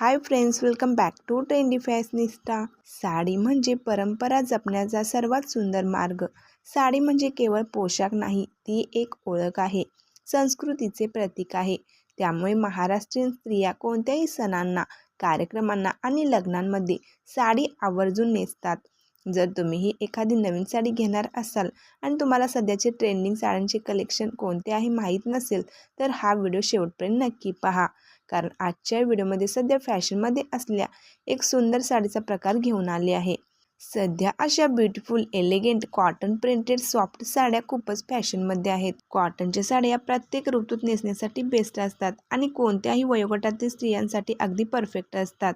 Hi friends welcome back to trendy fashionista sari म्हणजे परंपरा जपण्याचा सर्वात सुंदर मार्ग. साडी म्हणजे केवळ पोशाख नाही ती एक ओळख आहे. संस्कृतीचे प्रतीक आहे. त्यामुळे महाराष्ट्रीयन स्त्रिया कोणत्याही सणांना कार्यक्रमांना आणि लग्नांमध्ये साडी आवर्जून नेसतात. जर तुम्हीही एखादी नवीन साडी घेणार असाल आणि तुम्हाला सध्याचे ट्रेंडिंग साड्यांचे कलेक्शन कोणते आहे माहीत नसेल तर हा व्हिडिओ शेवटपर्यंत नक्की पहा. कारण आजच्या व्हिडिओमध्ये सध्या फॅशनमध्ये असल्या एक सुंदर साडीचा प्रकार घेऊन आले आहे. सध्या अशा beautiful elegant cotton printed soft साड्या खूपच फॅशनमध्ये आहेत. कॉटनच्या साड्या प्रत्येक ऋतूत नेसण्यासाठी बेस्ट असतात आणि कोणत्याही वयोगटातील स्त्रियांसाठी अगदी परफेक्ट असतात.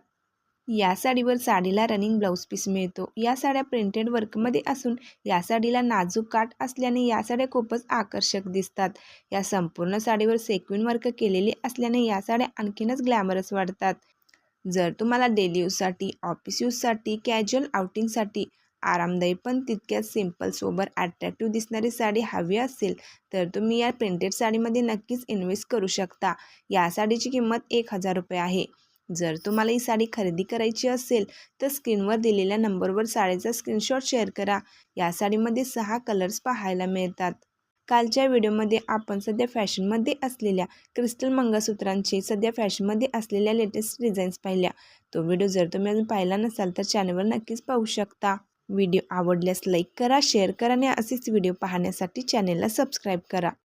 या साडीवर साडीला रनिंग ब्लाऊज पीस मिळतो. या साड्या प्रिंटेड वर्कमध्ये असून या साडीला नाजूक काठ असल्याने या साड्या खूपच आकर्षक दिसतात. या संपूर्ण साडीवर सेक्विन वर्क केलेले असल्याने या साड्या आणखीनच ग्लॅमरस वाढतात. जर तुम्हाला डेली यूजसाठी ऑफिस यूजसाठी कॅज्युअल आउटिंगसाठी आरामदायी पण तितक्याच सिंपल सोबर अट्रॅक्टिव्ह दिसणारी साडी हवी असेल तर तुम्ही या प्रिंटेड साडीमध्ये नक्कीच इन्व्हेस्ट करू शकता. या साडीची किंमत एक हजार रुपये आहे. जर तुम्हाला ही साडी खरेदी करायची असेल तर स्क्रीनवर दिलेल्या नंबरवर साडीचा स्क्रीनशॉट शेअर करा. या साडीमध्ये सहा कलर्स पाहायला मिळतात. कालच्या व्हिडिओमध्ये आपण सध्या फॅशनमध्ये असलेल्या क्रिस्टल मंगळसूत्रांचे सध्या फॅशनमध्ये असलेल्या लेटेस्ट डिझाईन्स पाहिल्या. तो व्हिडिओ जर तुम्ही अजून पाहिला नसाल तर चॅनलवर नक्कीच पाहू शकता. व्हिडिओ आवडल्यास लाईक करा शेअर करा आणि असेच व्हिडिओ पाहण्यासाठी चॅनेलला सबस्क्राईब करा.